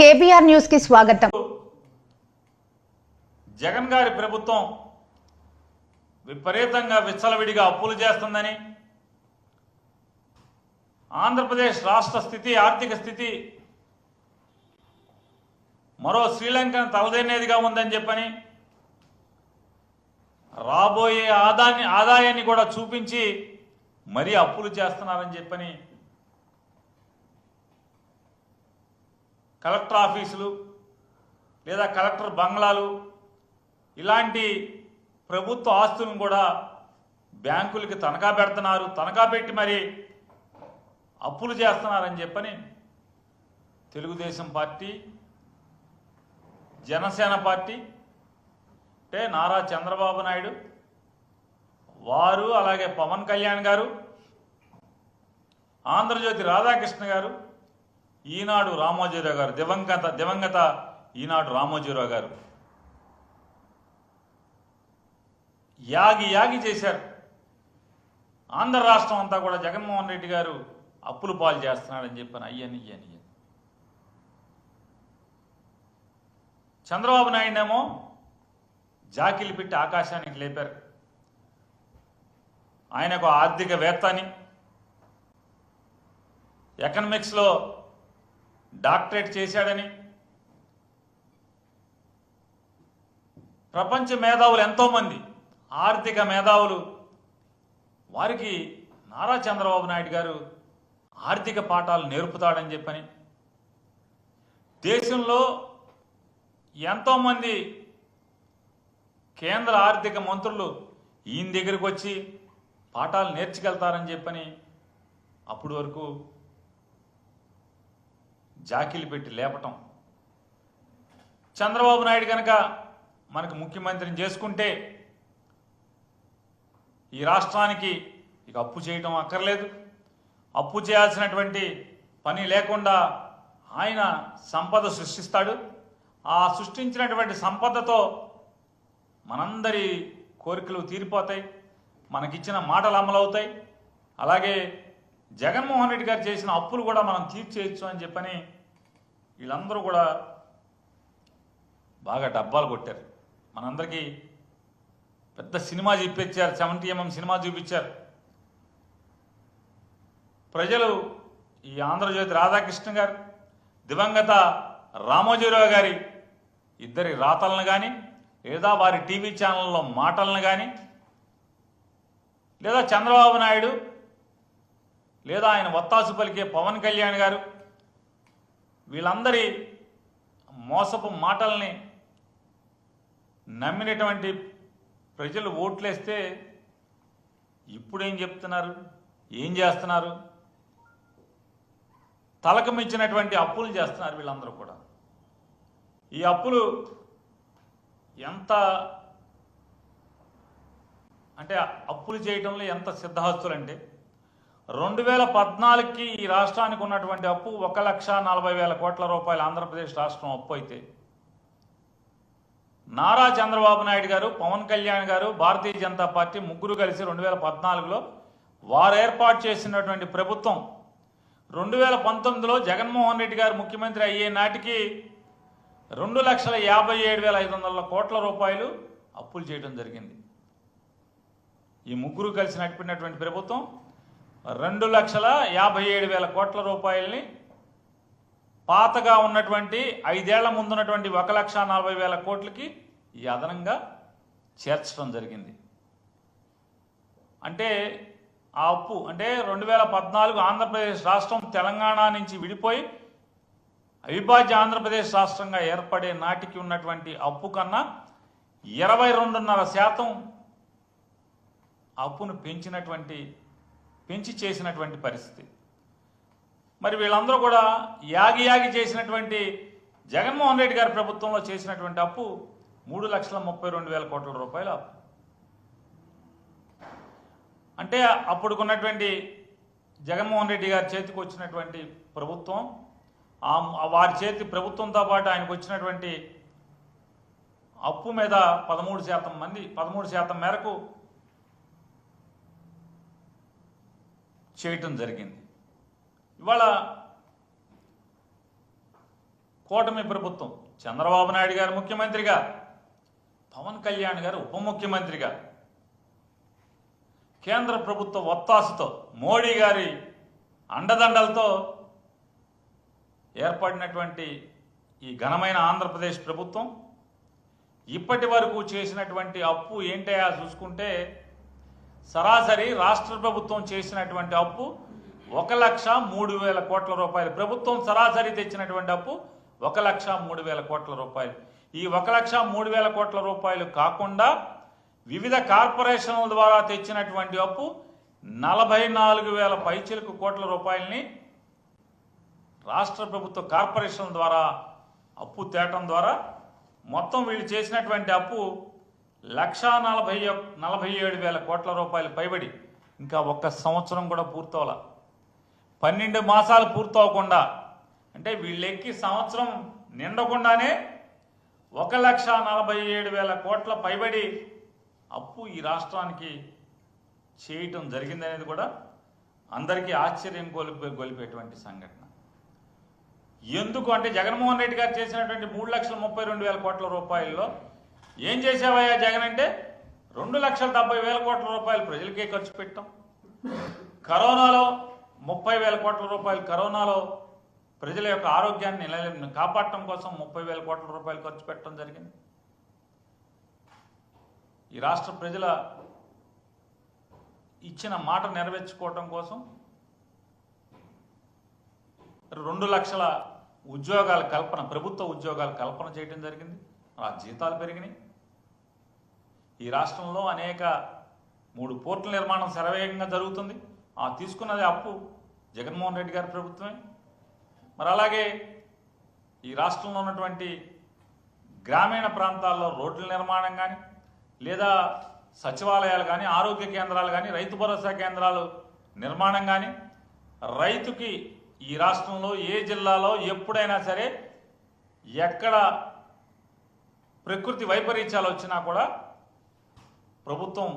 KBR న్యూస్కి స్వాగతం. జగన్ గారి ప్రభుత్వం విపరీతంగా విచ్చలవిడిగా అప్పులు చేస్తుందని ఆంధ్రప్రదేశ్ రాష్ట్ర స్థితి ఆర్థిక స్థితి మరో శ్రీలంకను తలదేనేదిగా ఉందని చెప్పని రాబోయే ఆదాన్ని ఆదాయాన్ని కూడా చూపించి మరీ అప్పులు చేస్తున్నారని చెప్పని కలెక్టర్ ఆఫీసులు లేదా కలెక్టర్ బంగ్లాలు ఇలాంటి ప్రభుత్వ ఆస్తులను కూడా బ్యాంకులకి తనఖా పెడుతున్నారు. తనఖా పెట్టి మరి అప్పులు చేస్తున్నారని చెప్పని తెలుగుదేశం పార్టీ జనసేన పార్టీ అంటే నారా చంద్రబాబు నాయుడు వారు అలాగే పవన్ కళ్యాణ్ గారు ఆంధ్రజ్యోతి రాధాకృష్ణ గారు ఈనాడు రామోజీరావు గారు దివంగత దివంగత ఈనాడు రామోజీరావు గారు. యాగి యాగి చేశారు. ఆంధ్ర రాష్ట్రం అంతా కూడా జగన్మోహన్ రెడ్డి గారు అప్పులు పాలు చేస్తున్నాడని చెప్పాను అయ్యని ఇయ్యని ఇయ్యని. చంద్రబాబు నాయుడునేమో జాకిలు పెట్టి ఆకాశానికి లేపారు. ఆయనకు ఆర్థికవేత్త అని. ఎకనమిక్స్లో డాక్టరేట్ చేశాడని. ప్రపంచ మేధావులు ఎంతోమంది ఆర్థిక మేధావులు. వారికి నారా చంద్రబాబు నాయుడు గారు ఆర్థిక పాఠాలు నేర్పుతాడని చెప్పని. దేశంలో ఎంతోమంది కేంద్ర ఆర్థిక మంత్రులు ఈయన దగ్గరికి వచ్చి పాఠాలు నేర్చుకెళ్తారని చెప్పని అప్పటి వరకు జాకీలు పెట్టి లేపటం. చంద్రబాబు నాయుడు కనుక మనకు ముఖ్యమంత్రిని చేసుకుంటే ఈ రాష్ట్రానికి ఇక అప్పు చేయటం అక్కర్లేదు. అప్పు చేయాల్సినటువంటి పని లేకుండా ఆయన సంపద సృష్టిస్తాడు. ఆ సృష్టించినటువంటి సంపదతో మనందరి కోరికలు తీరిపోతాయి. మనకిచ్చిన మాటలు అమలవుతాయి. అలాగే జగన్మోహన్ రెడ్డి గారు చేసిన అప్పులు కూడా మనం తీర్చేయచ్చు అని చెప్పని వీళ్ళందరూ కూడా బాగా డబ్బాలు కొట్టారు. మనందరికీ పెద్ద సినిమా చూపించారు సెవెంటీ ఎంఎం సినిమా చూపించారు. ప్రజలు ఈ ఆంధ్రజ్యోతి రాధాకృష్ణ గారు దివంగత రామోజీరావు గారి ఇద్దరి రాతలను కానీ లేదా వారి టీవీ ఛానల్లో మాటలను కానీ లేదా చంద్రబాబు నాయుడు లేదా ఆయన వత్తాసు పలికే పవన్ కళ్యాణ్ గారు వీళ్ళందరి మోసపు మాటల్ని నమ్మినటువంటి ప్రజలు ఓట్లేస్తే ఇప్పుడేం చెప్తున్నారు? ఏం చేస్తున్నారు? తలకు మించినటువంటి అప్పులు చేస్తున్నారు వీళ్ళందరూ కూడా. ఈ అప్పులు ఎంత అంటే అప్పులు చేయటంలో ఎంత సిద్ధహస్తులు అంటే రెండు వేల పద్నాలుగుకి ఈ రాష్ట్రానికి ఉన్నటువంటి అప్పు ఒక లక్ష నలభై వేల కోట్ల రూపాయలు ఆంధ్రప్రదేశ్ రాష్ట్రం అప్పు అయితే. నారా చంద్రబాబు నాయుడు గారు పవన్ కళ్యాణ్ గారు భారతీయ జనతా పార్టీ ముగ్గురు కలిసి రెండు వేల పద్నాలుగులో వారు ఏర్పాటు చేసినటువంటి ప్రభుత్వం రెండు వేల పంతొమ్మిదిలో జగన్మోహన్ రెడ్డి గారు ముఖ్యమంత్రి అయ్యే నాటికి రెండు లక్షల యాభై ఏడు వేల ఐదు వందల కోట్ల రూపాయలు అప్పులు చేయడం జరిగింది. ఈ ముగ్గురు కలిసి నడిపినటువంటి ప్రభుత్వం రెండు లక్షల యాభై ఏడు వేల కోట్ల రూపాయలని పాతగా ఉన్నటువంటి ఐదేళ్ళ ముందున్నటువంటి ఒక లక్ష నలభై వేల కోట్లకి ఈ అదనంగా చేర్చడం జరిగింది. అంటే ఆ అప్పు అంటే రెండు వేల పద్నాలుగు ఆంధ్రప్రదేశ్ రాష్ట్రం తెలంగాణ నుంచి విడిపోయి అవిభాజ్య ఆంధ్రప్రదేశ్ రాష్ట్రంగా ఏర్పడే నాటికి ఉన్నటువంటి అప్పు కన్నా ఇరవై రెండున్నర శాతం అప్పును పెంచినటువంటి పెంచి చేసినటువంటి పరిస్థితి. మరి వీళ్ళందరూ కూడా యాగి యాగి చేసినటువంటి జగన్మోహన్ రెడ్డి గారి ప్రభుత్వంలో చేసినటువంటి అప్పు మూడు లక్షల ముప్పై రెండు వేల కోట్ల రూపాయల అప్పు. అంటే అప్పుడుకున్నటువంటి జగన్మోహన్ రెడ్డి గారి చేతికి వచ్చినటువంటి ప్రభుత్వం ఆ- వారి చేతి ప్రభుత్వంతో పాటు ఆయనకు వచ్చినటువంటి అప్పు మీద పదమూడు శాతం మంది పదమూడు శాతం మేరకు చేయటం జరిగింది. ఇవాళ కూటమి ప్రభుత్వం చంద్రబాబు నాయుడు గారు ముఖ్యమంత్రిగా పవన్ కళ్యాణ్ గారు ఉప ముఖ్యమంత్రిగా కేంద్ర ప్రభుత్వ ఒత్తాసుతో మోడీ గారి అండదండలతో ఏర్పడినటువంటి ఈ ఘనమైన ఆంధ్రప్రదేశ్ ప్రభుత్వం ఇప్పటి వరకు చేసినటువంటి అప్పు ఏంటయా చూసుకుంటే సరాసరి రాష్ట్ర ప్రభుత్వం చేసినటువంటి అప్పు ఒక లక్ష మూడు వేల కోట్ల రూపాయలు. ప్రభుత్వం సరాసరి తెచ్చినటువంటి అప్పు ఒక లక్ష మూడు వేల కోట్ల రూపాయలు. ఈ ఒక లక్ష మూడు వేల కోట్ల రూపాయలు కాకుండా వివిధ కార్పొరేషన్ల ద్వారా తెచ్చినటువంటి అప్పు నలభై నాలుగు వేల పైచిలకు కోట్ల రూపాయలని రాష్ట్ర ప్రభుత్వ కార్పొరేషన్ ద్వారా అప్పు తేటం ద్వారా మొత్తం వీళ్ళు చేసినటువంటి అప్పు లక్షా నలభై నలభై ఏడు వేల కోట్ల రూపాయలు పైబడి ఇంకా ఒక్క సంవత్సరం కూడా పూర్తవల. పన్నెండు మాసాలు పూర్తవకుండా అంటే వీళ్ళెక్కి సంవత్సరం నిండకుండానే ఒక లక్ష నలభై ఏడు వేల కోట్ల పైబడి అప్పు ఈ రాష్ట్రానికి చేయటం జరిగిందనేది కూడా అందరికీ ఆశ్చర్యం గొలిపే గొలిపేటువంటి సంఘటన. ఎందుకు అంటే జగన్మోహన్ రెడ్డి గారు చేసినటువంటి మూడు లక్షల ముప్పై రెండు వేల కోట్ల రూపాయల్లో ఏం చేసావయ్యా జగన్ అంటే? రెండు లక్షల డెబ్బై వేల కోట్ల రూపాయలు ప్రజలకే ఖర్చు పెట్టాం కరోనాలో ముప్పై వేల కోట్ల రూపాయలు కరోనాలో ప్రజల యొక్క ఆరోగ్యాన్ని నిల కాపాడటం కోసం ముప్పై వేల కోట్ల రూపాయలు ఖర్చు పెట్టడం జరిగింది. ఈ రాష్ట్ర ప్రజల ఇచ్చిన మాట నెరవేర్చుకోవటం కోసం రెండు లక్షల ఉద్యోగాల కల్పన ప్రభుత్వ ఉద్యోగాల కల్పన చేయడం జరిగింది. ఆ జీతాలు పెరిగినాయి. ఈ రాష్ట్రంలో అనేక మూడు పోర్టుల నిర్మాణం శరవేగంగా జరుగుతుంది. ఆ తీసుకున్నది అప్పు జగన్మోహన్ రెడ్డి గారి ప్రభుత్వమే. మరి అలాగే ఈ రాష్ట్రంలో ఉన్నటువంటి గ్రామీణ ప్రాంతాల్లో రోడ్ల నిర్మాణం కానీ లేదా సచివాలయాలు కానీ ఆరోగ్య కేంద్రాలు కానీ రైతు భరోసా కేంద్రాలు నిర్మాణం కానీ రైతుకి ఈ రాష్ట్రంలో ఏ జిల్లాలో ఎప్పుడైనా సరే ఎక్కడ ప్రకృతి వైపరీత్యాలు వచ్చినా కూడా ప్రభుత్వం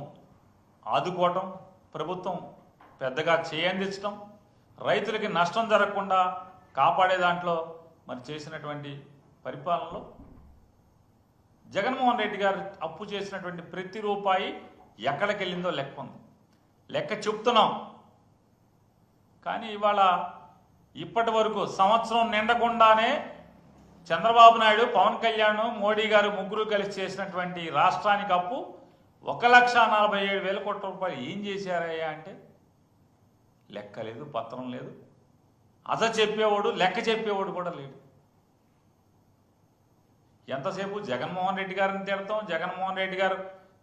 ఆదుకోవటం ప్రభుత్వం పెద్దగా చేయందించడం రైతులకి నష్టం జరగకుండా కాపాడే దాంట్లో మరి చేసినటువంటి పరిపాలనలో జగన్మోహన్ రెడ్డి గారు అప్పు చేసినటువంటి ప్రతి రూపాయి ఎక్కడికి వెళ్ళిందో లెక్క ఉంది. లెక్క చెప్తున్నాం. కానీ ఇవాళ ఇప్పటి వరకు సంవత్సరం నిండకుండానే చంద్రబాబు నాయుడు పవన్ కళ్యాణ్ మోడీ గారు ముగ్గురు కలిసి చేసినటువంటి రాష్ట్రానికి అప్పు ఒక లక్ష నలభై ఏడు వేల కోట్ల రూపాయలు. ఏం చేశారయ్యా అంటే లెక్క లేదు పత్రం లేదు. అస చెప్పేవాడు లెక్క చెప్పేవాడు కూడా లేడు. ఎంతసేపు జగన్మోహన్ రెడ్డి గారిని తిడతాం? జగన్మోహన్ రెడ్డి గారు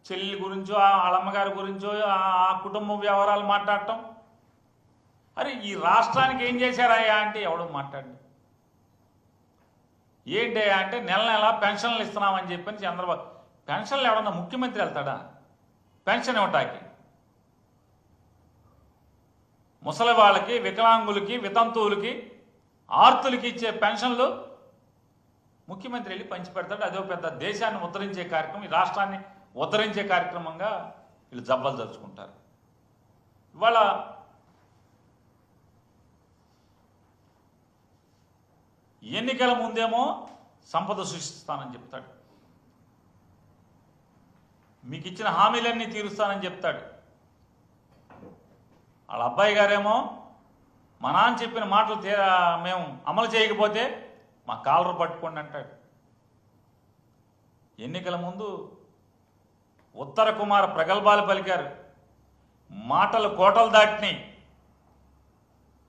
చెల్లి గురించో ఆ వాళ్ళమ్మగారి గురించో ఆ కుటుంబ వ్యవహారాలు మాట్లాడటం? అరే ఈ రాష్ట్రానికి ఏం చేశారయ్యా అంటే ఎవడు మాట్లాడి ఏంటి అంటే నెల నెల పెన్షన్లు ఇస్తున్నామని చెప్పని చంద్రబాబు పెన్షన్లు ఎవడన్నా ముఖ్యమంత్రి వెళ్తాడా? పెన్షన్ ఇవ్వటానికి. ముసలి వాళ్ళకి వికలాంగులకి వితంతువులకి ఆర్తులకి ఇచ్చే పెన్షన్లు ముఖ్యమంత్రి వెళ్ళి పంచిపెడతాడు అదో పెద్ద దేశాన్ని ఉద్ధరించే కార్యక్రమం ఈ రాష్ట్రాన్ని ఉద్ధరించే కార్యక్రమంగా వీళ్ళు జబ్బలు తలుచుకుంటారు ఇవాళ ఎన్నికల ముందేమో సంపద సృష్టిస్తానని చెప్తాడు. మీకు ఇచ్చిన హామీలన్నీ తీరుస్తానని చెప్తాడు. వాళ్ళ అబ్బాయి గారేమో మా నాన్న చెప్పిన మాటలు మేము అమలు చేయకపోతే మా కాలరు పట్టుకోండి అంటాడు. ఎన్నికల ముందు ఉత్తర కుమార ప్రగల్భాలు పలికారు. మాటలు కోటలు దాటినాయి.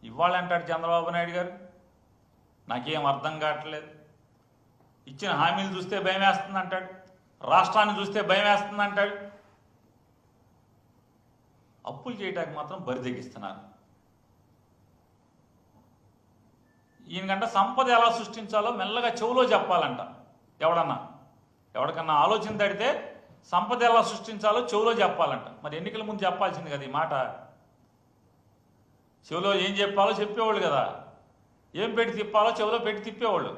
ఇవాళ చంద్రబాబు నాయుడు గారు. నాకేం అర్థం కావట్లేదు. ఇచ్చిన హామీలు చూస్తే భయం వేస్తుంది అంటాడు రాష్ట్రాన్ని చూస్తే భయం వేస్తుంది అంటాడు అప్పులు చేయడానికి మాత్రం బరిదెగిస్తున్నారు ఈయనకంట సంపద ఎలా సృష్టించాలో మెల్లగా చెవులో చెప్పాలంట. ఎవడన్నా? ఎవడికన్నా ఆలోచన తడితే సంపద ఎలా సృష్టించాలో చెవులో చెప్పాలంట. మరి ఎన్నికల ముందు చెప్పాల్సింది కదా ఈ మాట. చెవులో ఏం చెప్పాలో చెప్పేవాళ్ళు కదా. ఏం పెట్టి తిప్పాలో చెవిలో పెట్టి తిప్పేవాళ్ళు.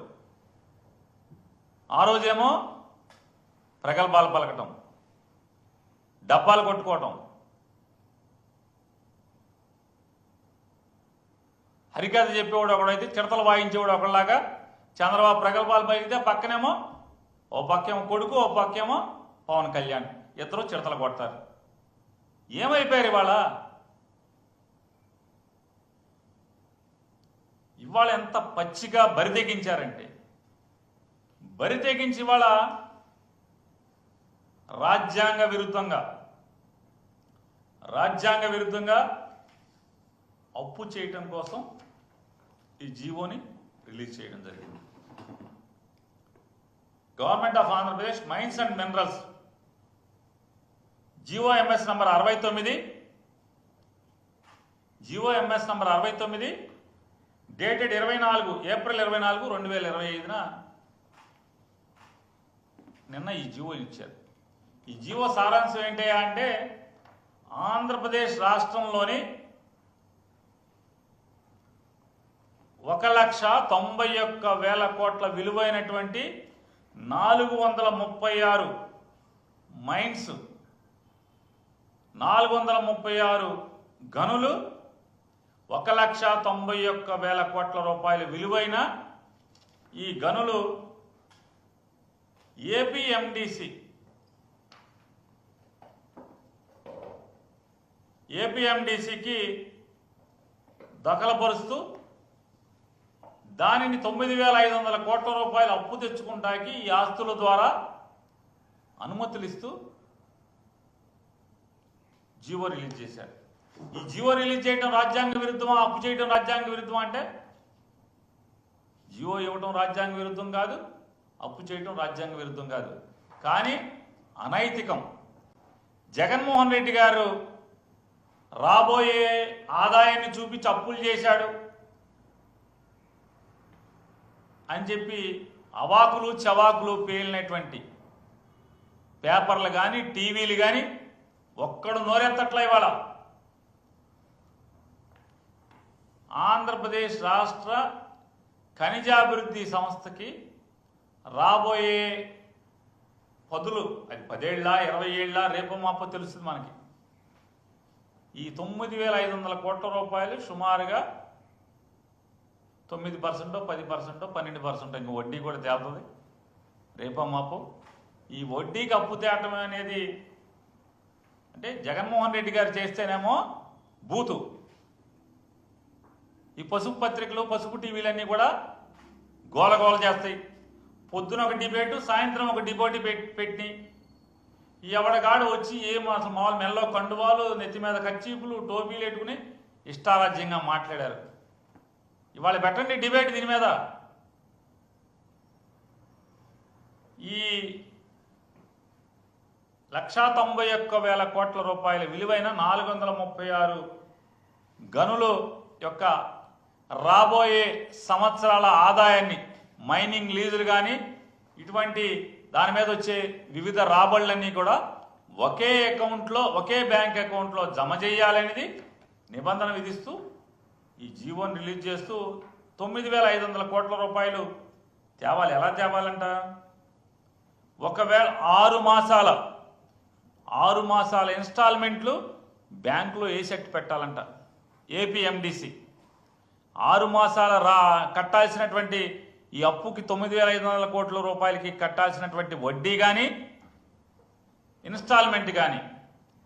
ఆ రోజేమో ప్రగల్భాలు పలకటం డబ్బాలు కొట్టుకోవటం. హరికథ చెప్పేవాడు ఒకడైతే చిడతలు వాయించేవాడు ఒకళ్ళలాగా చంద్రబాబు ప్రగల్భాలు పలికితే పక్కనేమో ఓ పక్కేమో కొడుకు ఓ పక్కేమో పవన్ కళ్యాణ్. ఇద్దరు చిడతలు కొడతారు. ఏమైపోయారు ఇవాళ? ఇవాళ ఎంత పచ్చిగా బరి తెగించారంటే. బరి తెగించి ఇవాళ రాజ్యాంగ విరుద్ధంగా రాజ్యాంగ విరుద్ధంగా అప్పు చేయటం కోసం ఈ జీవోని రిలీజ్ చేయడం జరిగింది. Government of Andhra Pradesh mines and minerals G O M S number అరవై తొమ్మిది. జియో ఎంఎస్ నంబర్ అరవై తొమ్మిది. డేటెడ్ ఇరవై నాలుగు ఏప్రిల్ ఇరవై నాలుగు రెండు వేల ఇరవై ఐదున నిన్న ఈ జీవో ఇచ్చారు. ఈ జీవో సారాంశం ఏంటి అంటే ఆంధ్రప్రదేశ్ రాష్ట్రంలోని ఒక లక్ష తొంభై ఒక్క వేల కోట్ల విలువైనటువంటి నాలుగు వందల ముప్పై ఆరు మైన్స్ నాలుగు వందల ముప్పై ఆరు గనులు ఒక లక్ష తొంభై ఒక్క వేల కోట్ల రూపాయల విలువైన ఈ గనులు ఏపీఎండిసి ఏపీఎండిసికి దఖలపరుస్తూ దానిని తొమ్మిది వేల ఐదు వందల కోట్ల రూపాయలు అప్పు తెచ్చుకుంటానికి ఈ ఆస్తుల ద్వారా అనుమతులు ఇస్తూ జీవో రిలీజ్ చేశారు. ఈ జీవో రిలీజ్ చేయడం రాజ్యాంగ విరుద్ధమా? అప్పు చేయడం రాజ్యాంగ విరుద్ధమా అంటే? జీవో ఇవ్వడం రాజ్యాంగ విరుద్ధం కాదు అప్పు చేయడం రాజ్యాంగ విరుద్ధం కాదు. కానీ అనైతికం. జగన్మోహన్ రెడ్డి గారు రాబోయే ఆదాయాన్ని చూపించి అప్పులు చేశాడు అని చెప్పి అవాకులు చవాకులు పేలినటువంటి పేపర్లు కానీ టీవీలు కానీ ఒక్కడు నోరెత్తట్ల ఇవాళ. ఆంధ్రప్రదేశ్ రాష్ట్ర ఖనిజాభివృద్ధి సంస్థకి రాబోయే పదులు అది పదేళ్ళ ఇరవై ఏళ్ళ రేపు మాపో తెలుస్తుంది మనకి. ఈ తొమ్మిది వేల ఐదు వందల కోట్ల రూపాయలు సుమారుగా తొమ్మిది పర్సెంటో పది పర్సెంటో పన్నెండు పర్సెంటో ఇంక వడ్డీ కూడా తేలుతుంది. రేపో మాపో ఈ వడ్డీకి అప్పు తేటం అనేది అంటే జగన్మోహన్ రెడ్డి గారు చేస్తేనేమో బూతు. ఈ పసుపు పత్రికలు పసుపు టీవీలన్నీ కూడా గోలగోల చేస్తాయి. పొద్దున ఒక డిబేటు సాయంత్రం ఒక డిబోటి పెట్టి ఎవడగాడు వచ్చి ఏం అసలు మామూలు మెల్లో కండువాలు నెత్తి మీద కచ్చీపులు టోపీలు పెట్టుకుని ఇష్టారాజ్యంగా మాట్లాడారు. ఇవాళ పెట్టండి డిబేట్ దీని మీద. ఈ లక్షా తొంభై ఒక్క వేల కోట్ల రూపాయల విలువైన నాలుగు వందల ముప్పై ఆరు గనులు యొక్క రాబోయే సంవత్సరాల ఆదాయాన్ని మైనింగ్ లీజులు కానీ ఇటువంటి దాని మీద వచ్చే వివిధ రాబడులన్నీ కూడా ఒకే అకౌంట్లో ఒకే బ్యాంక్ అకౌంట్లో జమ చేయాలనేది నిబంధన విధిస్తూ ఈ జీవోని రిలీజ్ చేస్తూ తొమ్మిది వేల ఐదు వందల కోట్ల రూపాయలు తేవాలి. ఎలా తేవాలంట? ఒకవేళ ఆరు మాసాల ఆరు మాసాల ఇన్స్టాల్మెంట్లు బ్యాంకులో ఏ సెట్ పెట్టాలంట? ఏపీఎండిసి ఆరు మాసాల రా కట్టాల్సినటువంటి ఈ అప్పుకి తొమ్మిది వేల ఐదు వందల కోట్ల రూపాయలకి కట్టాల్సినటువంటి వడ్డీ కానీ ఇన్స్టాల్మెంట్ కానీ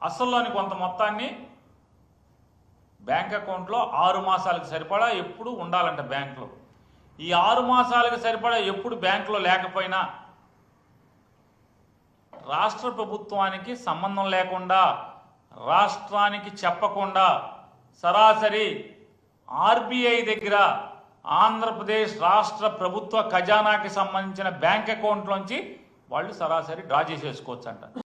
అసల్లోని కొంత మొత్తాన్ని బ్యాంక్ అకౌంట్లో ఆరు మాసాలకు సరిపడా ఎప్పుడు ఉండాలంట బ్యాంకులో. ఈ ఆరు మాసాలకు సరిపడా ఎప్పుడు బ్యాంకులో లేకపోయినా రాష్ట్ర ప్రభుత్వానికి సంబంధం లేకుండా రాష్ట్రానికి చెప్పకుండా సరాసరి ఆర్బీఐ దగ్గర ఆంధ్రప్రదేశ్ రాష్ట్ర ప్రభుత్వ ఖజానాకి సంబంధించిన బ్యాంక్ అకౌంట్లోంచి వాళ్ళు సరాసరి డ్రా చేసేసుకోవచ్చు అంట